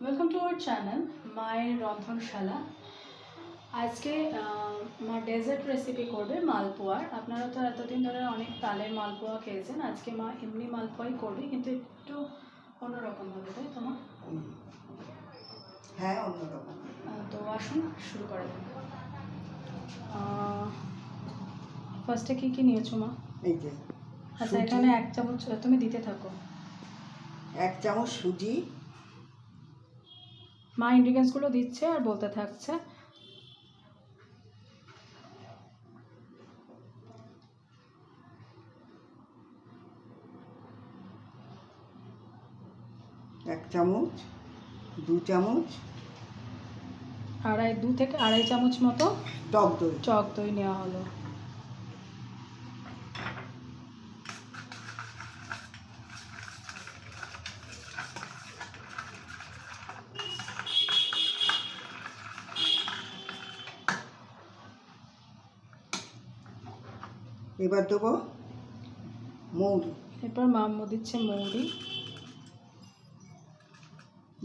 Welcome to our channel মায়ের রন্ধনশালা আজকে মা ডেজার্ট রেসিপি করবে মালপোয়ার আপনারা তো এতদিন ধরে অনেক তালের মালপোয়া খেয়েছেন আজকে মা এমনি মালপোয়াই করবে কিন্তু একটু অন্যরকম হবে তাই তো মা? হ্যাঁ অন্যরকম। তো আসুন শুরু করা যাক। ফার্স্টে কী কী নিয়েছো মা? এই যে আচ্ছা এখানে এক চামচ তুমি দিতে থাকো। এক চামচ সুজি মা ইনগ্রিডিয়েন্টসগুলো দিচ্ছে আর বলতে থাকছে। এক চামচ দু চামচ। আড়াই দু থেকে আড়াই চামচ মতো টক দই। টক দই নেওয়া হলো। এবার দেবো মৌরি। এরপর মাম্মু দিচ্ছে মৌরি।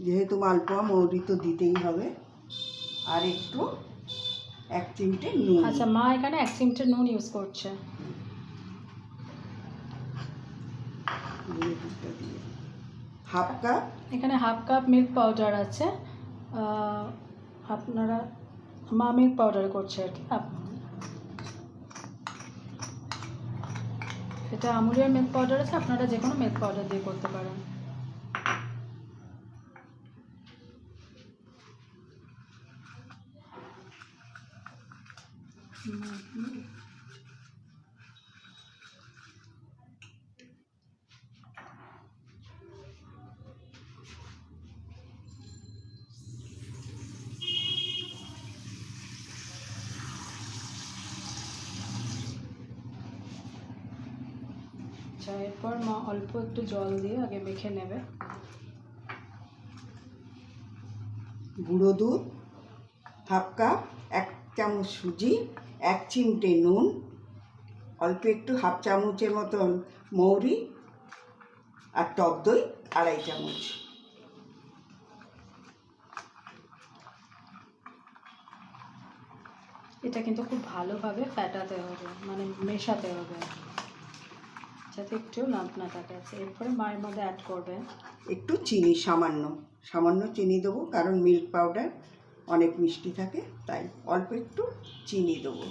যেহেতু মালপোয়া মৌরি তো দিতেই হবে। আর একটু এক চিমটে নুন। আচ্ছা মা এখানে এক চিমটে নুন ইউজ করছে। Half cup. এখানে হাফ কাপ মিল্ক পাউডার আছে। আপনারা মা মিল্ক পাউডার করছে আর কি। এটা আমুলের মিল্ক পাউডার আছে আপনারা যে কোনো মিল্ক পাউডার দিয়ে করতে পারেন। আচ্ছা এরপর মা অল্প একটু জল দিয়ে আগে মেখে নেবে। গুঁড়ো দুধ হাফ কাপ এক চামচ সুজি এক চিমটে নুন অল্প একটু হাফ চামচের মতন মৌরি আর টক দই আড়াই চামচ। এটা কিন্তু খুব ভালোভাবে ফ্যাটাতে হবে মানে মেশাতে হবে। যাতে একটু লাম্প না থাকে। আছে এরপরে মায়ের মধ্যে অ্যাড করবে একটু চিনি, সামান্য। সামান্য চিনি দেবো, কারণ মিল্ক পাউডার অনেক মিষ্টি থাকে, তাই অল্প একটু চিনি দেবো।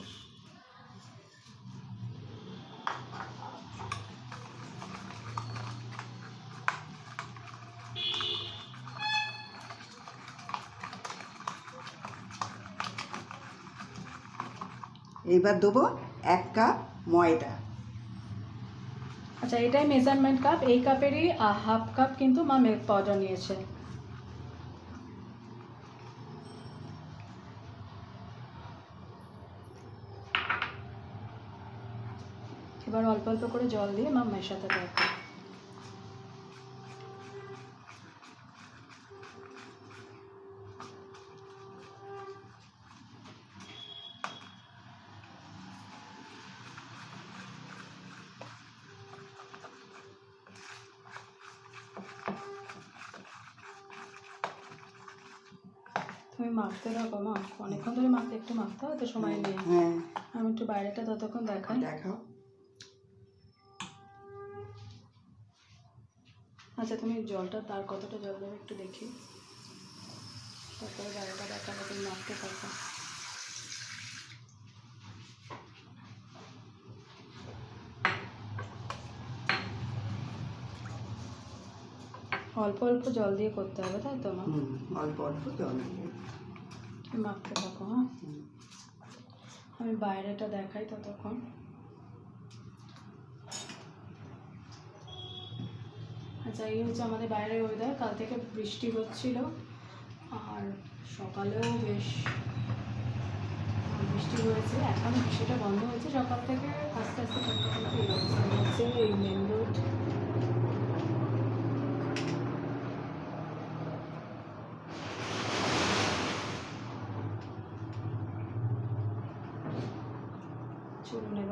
এবার দেবো এক কাপ ময়দা। আচ্ছা এটাই মেজারমেন্ট কাপ এই কাপেরই হাফ কাপ কিন্তু মা মিল্ক পাউডার নিয়েছে। এবার অল্প অল্প করে জল দিয়ে মা মেশাতে থাকবে। তুমি মাখতে থাকো মা। অনেকক্ষণ ধরে মাখতে একটু মাখতে হয় তো সময় নেই। হ্যাঁ। আমি একটু বাইরেটা ততক্ষণ দেখাই। দেখাও। আচ্ছা তুমি জলটা তার কতটা জল দেবে একটু দেখি। তারপরে বাইরেটা দেখাবো তুমি মাখতে থাকো। অল্প অল্প জল দিয়ে করতে হবে তাই তো মা? অল্প অল্প জল দিয়ে। মাখতে থাকো হ্যাঁ? আমি বাইরেটা দেখাই ততক্ষণ। আচ্ছা এই হচ্ছে আমাদের বাইরের ওয়েদার কাল থেকে বৃষ্টি হচ্ছিল আর সকালেও বেশ বৃষ্টি হয়েছে। এখন বৃষ্টিটা বন্ধ হয়েছে সকাল থেকে আস্তে আস্তে করতে করতে এই অবস্থা হচ্ছে এই মেন রোড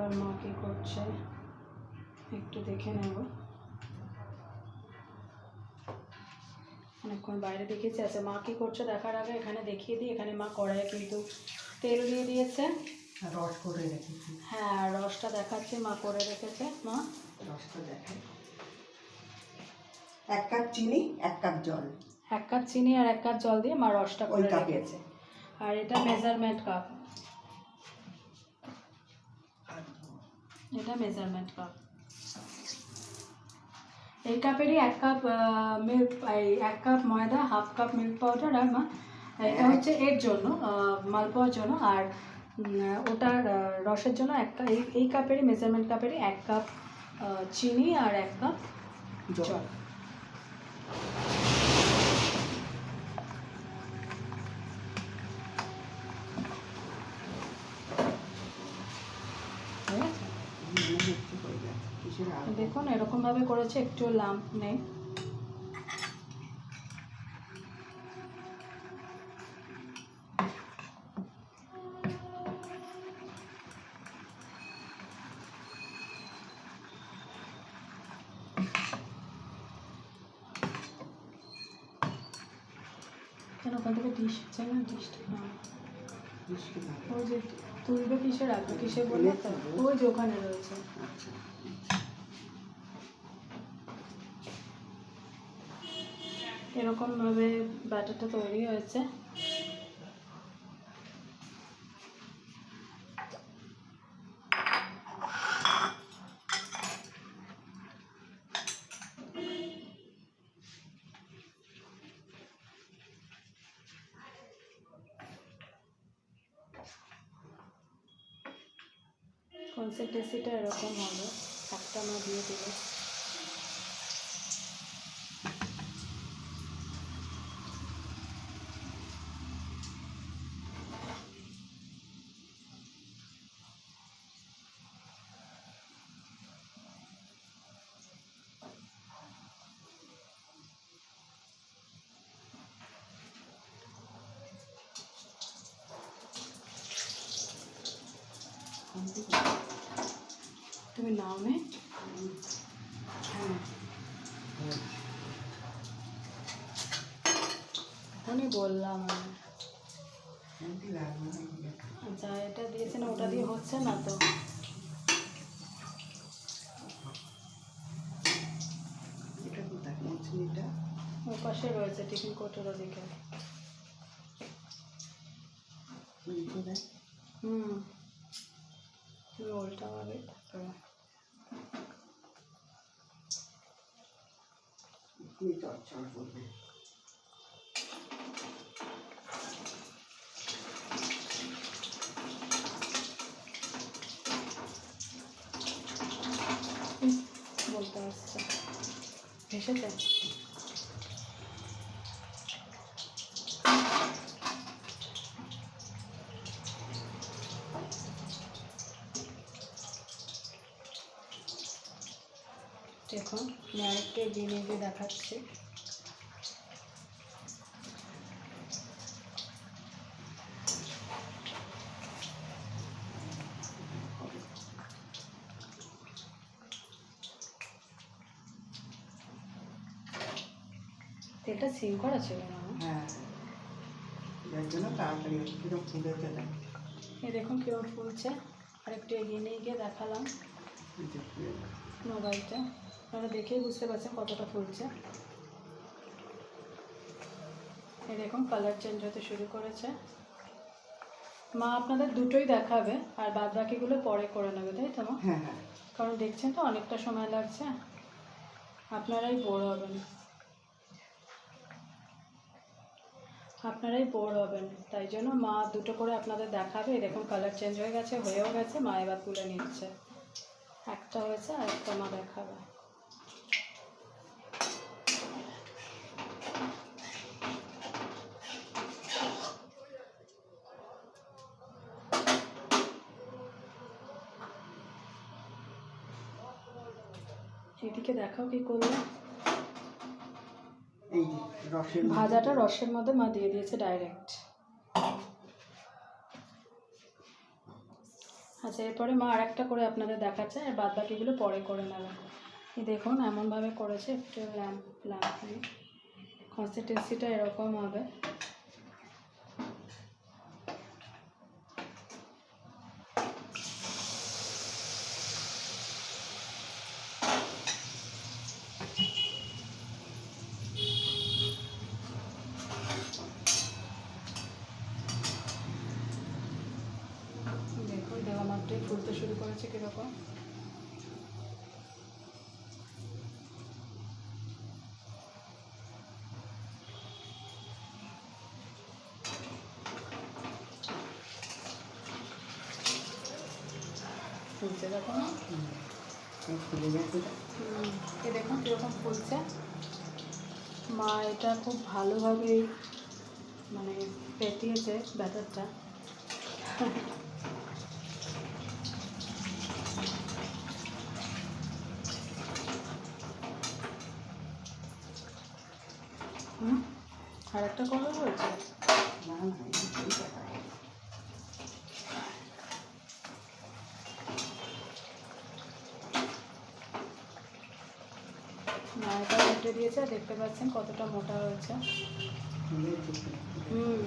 এবার মা কী করছে। একটু দেখে নেব। অনেকক্ষণ বাইরে দেখিয়েছি আচ্ছা মা কী করছে দেখার আগে এখানে দেখিয়ে দিই। এখানে মা কড়াইয়ে কিন্তু তেল দিয়ে দিয়েছে। রস করে রেখেছি। হ্যাঁ আর রসটা দেখাচ্ছে মা করে রেখেছে। মা? রসটা দেখাই এক কাপ চিনি এক কাপ জল। এক কাপ চিনি আর এক কাপ জল দিয়ে মা রসটা করে রেখেছে। আর এটা মেজারমেন্ট কাপ। এটা মেজারমেন্ট কাপ এই কাপেরই এক কাপ মিল্ক এক কাপ ময়দা হাফ কাপ মিল্ক পাউডার আর মা এটা হচ্ছে এর জন্য মালপোয়ার জন্য আর ওটার রসের জন্য এক কাপ এই এই কাপেরই মেজারমেন্ট কাপেরই এক কাপ চিনি আর এক কাপ জল জল হয়ে গেছে? মনে হচ্ছে হয়ে গেছে কিসের আলো? দেখুন এরকমভাবে করেছে একটু লাম্প নেই। কেন ওখান থেকে ডিশ চাই না? ডিশটা না ওই যে তুলবে কিসে রাখবে কিসে বললে তো? ওই যে ওখানে রয়েছে। আচ্ছা। এরকম ভাবে ব্যাটারটা তৈরি হয়েছে। কনসিস্টেন্সিটা এরকম হবে। একটা আমরা দিয়ে দিলে তুমি নাও নে। আমি বললাম আমি এমনি আচ্ছা এটা দিয়েছে না ওটা দিয়ে হচ্ছে না তো? ওর পাশে রয়েছে টিফিন কোটের ওদিকে। হুম। করবে। বলতে আসছে। ভেসেছে দেখুন আমি আরেকটু এগিয়ে নিয়ে গিয়ে দেখাচ্ছি। তেলটা সিম করা ছিল না? হ্যাঁ। যার জন্য তাড়াতাড়ি কীরকম ফুলেতে দেয় এই দেখুন কীরকম ফুলছে। আর একটু এগিয়ে নিয়ে গিয়ে দেখালাম ফুলে। মোবাইলটা। আপনারা দেখেই বুঝতে পারছেন কতটা ফুলছে। এই দেখুন কালার চেঞ্জ হতে শুরু করেছে। মা আপনাদের দুটোই দেখাবে আর বাদ বাকিগুলো পরে করে নেবে তাই তো হ্যাঁ হ্যাঁ। কারণ দেখছেন তো অনেকটা সময় লাগছে। আপনারাই বোর হবেন। আপনারাই বোর হবেন। তাই জন্য মা দুটো করে আপনাদের দেখাবে। এরকম কালার চেঞ্জ হয়ে গেছে হয়েও গেছে মা এবার তুলে নিচ্ছে। একটা হয়েছে আর একটা মা দেখাবে। দেখাও কি করবে এই রসের ভাজাটা রসের মধ্যে মা দিয়ে দিয়েছে ডাইরেক্ট আচ্ছা এরপরে মা আর একটা করে আপনাদের দেখাচ্ছে আর বাদ বাকিগুলো পরে করে নেবেন এই দেখুন এমনভাবে করেছে একটু ল্যাম্প ল্যাম্প কনসিস্টেন্সিটা এরকম হবে দেখুন দেওয়া মাত্রই ফুলতে শুরু করেছে কীরকম ফুলছে দেখো না? হুম, দেখুন কীরকম ফুলছে। মা এটা খুব ভালোভাবে মানে পেটিয়েছে ব্যাটারটা। হুম। আর একটা করব বলছে না না এই ব্যাপার। মা এটা পেটে দিয়েছে দেখতে পাচ্ছেন কতটা মোটা হয়েছে হুম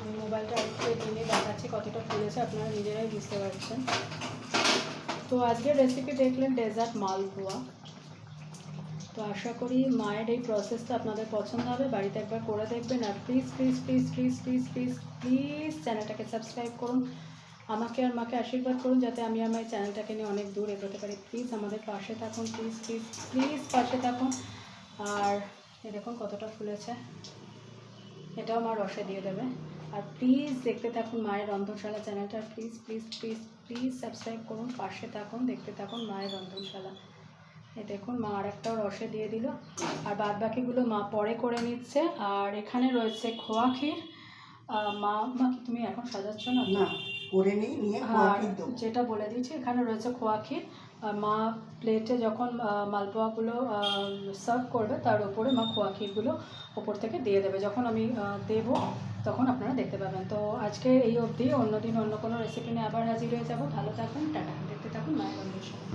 আমি মোবাইলটা একটু দিনে দেখাচ্ছি কতটা ফুলেছে আপনারা নিজেরাই বুঝতে পারছেন তো আজকের রেসিপি দেখলেন ডেজার্ট মালপোয়া তো আশা করি মায়ের এই প্রসেসটা আপনাদের পছন্দ হবে বাড়িতে একবার করে দেখবেন আর please please please please please please please চ্যানেলটাকে সাবস্ক্রাইব করুন আমাকে আর মাকে আশীর্বাদ করুন যাতে আমি আমার চ্যানেলটাকে নিয়ে অনেক দূর এগোতে পারি। প্লিজ আমাদের পাশে থাকুন প্লিজ প্লিজ প্লিজ পাশে থাকুন। আর দেখুন কতটা ফুলেছে এটাও মা রসে দিয়ে দেবে। আর প্লিজ দেখতে থাকুন মায়ের রন্ধনশালা চ্যানেলটা। Please please please please subscribe করুন, পাশে থাকুন, দেখতে থাকুন মায়ের রন্ধনশালা। এ দেখুন মা আর একটাও রসে দিয়ে দিল। আর বাদ বাকিগুলো মা পরে করে নিচ্ছে। আর এখানে রয়েছে খোয়া ক্ষীর। মা মা তুমি এখন সাজাচ্ছ না? না। করে নিই নিয়ে খোয়াকি দেবো। যেটা বলে দিয়েছি এখানে রয়েছে খোয়া ক্ষীর। আর মা প্লেটে যখন মালপোয়াগুলো সার্ভ করবে তার উপরে মা খোয়া ক্ষীরগুলো ওপর থেকে দিয়ে দেবে। যখন আমি দেব তখন আপনারা দেখতে পাবেন। তো আজকে এই অবধি অন্যদিন অন্য কোনো রেসিপি নিয়ে আবার হাজির হয়ে যাব। ভালো থাকুন টাটা। দেখতে থাকুন মায়ের বন্ধুর সাথে